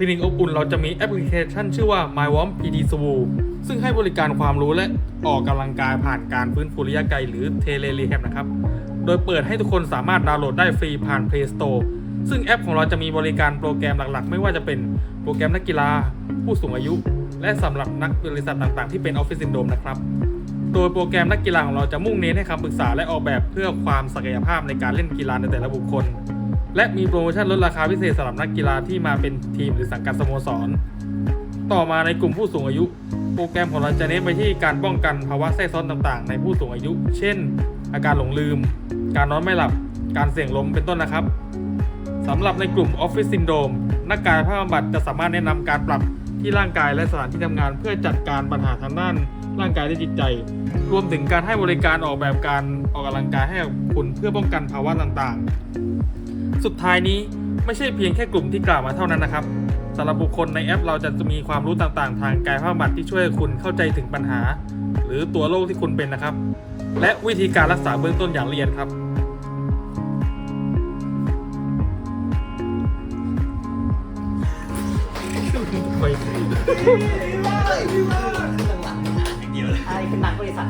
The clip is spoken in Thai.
คลินิกอบอุ่นเราจะมีแอปพลิเคชันชื่อว่า My Warm PD s w o ซึ่งให้บริการความรู้และออกกำลังกายผ่านการฟื้นฟูระยะไกลหรือเทเลรีแฮบนะครับ โดยเปิดให้ทุกคนสามารถดาวน์โหลดได้ฟรีผ่าน Play Store ซึ่งแอปของเราจะมีบริการโปรแกรมหลักๆ ไม่ว่าจะเป็นโปรแกรมนักกีฬา ผู้สูงอายุ และสำหรับนักบริษัทต่างๆ ที่เป็นออฟฟิศซินโดมนะครับ โดยโปรแกรมนักกีฬาของเราจะมุ่งเน้นให้คำปรึกษาและออกแบบเพื่อความศักยภาพในการเล่นกีฬาในแต่ละบุคคล และมีโปรโมชั่นลดราคาพิเศษสำหรับนักกีฬาที่มาเป็นทีมหรือสังกัดสโมสร ต่อมาในกลุ่มผู้สูงอายุ โปรแกรมของเราจะเน้นไปที่การป้องกันภาวะแทรกซ้อนต่างๆ ในผู้สูงอายุ เช่น อาการหลงลืม การนอนไม่หลับ การเสี่ยงล้มเป็นต้นนะครับสำหรับในกลุ่ม Office Syndrome นักกายภาพบำบัดจะสามารถแนะนำการปรับที่ร่างกายและสถานที่ทำงาน เพื่อจัดการปัญหาทางด้านร่างกายและจิตใจ รวมถึงการให้บริการออกแบบการออกกำลังกายให้กับคุณเพื่อป้องกันภาวะต่างๆ สุดท้ายนี้ไม่ใช่เพียงแค่กลุ่มที่กล่าวมาเท่านั้นนะครับสำหรับบุคคลในแอปเราจะมีความรู้ต่างๆ ทางกายภาพบำบัดที่ช่วยให้คุณเข้าใจถึงปัญหา หรือตัวโรคที่คุณเป็นนะครับ และวิธีการรักษาเบื้องต้นอย่างละเอียดครับไอ้เป็นนักบริษัท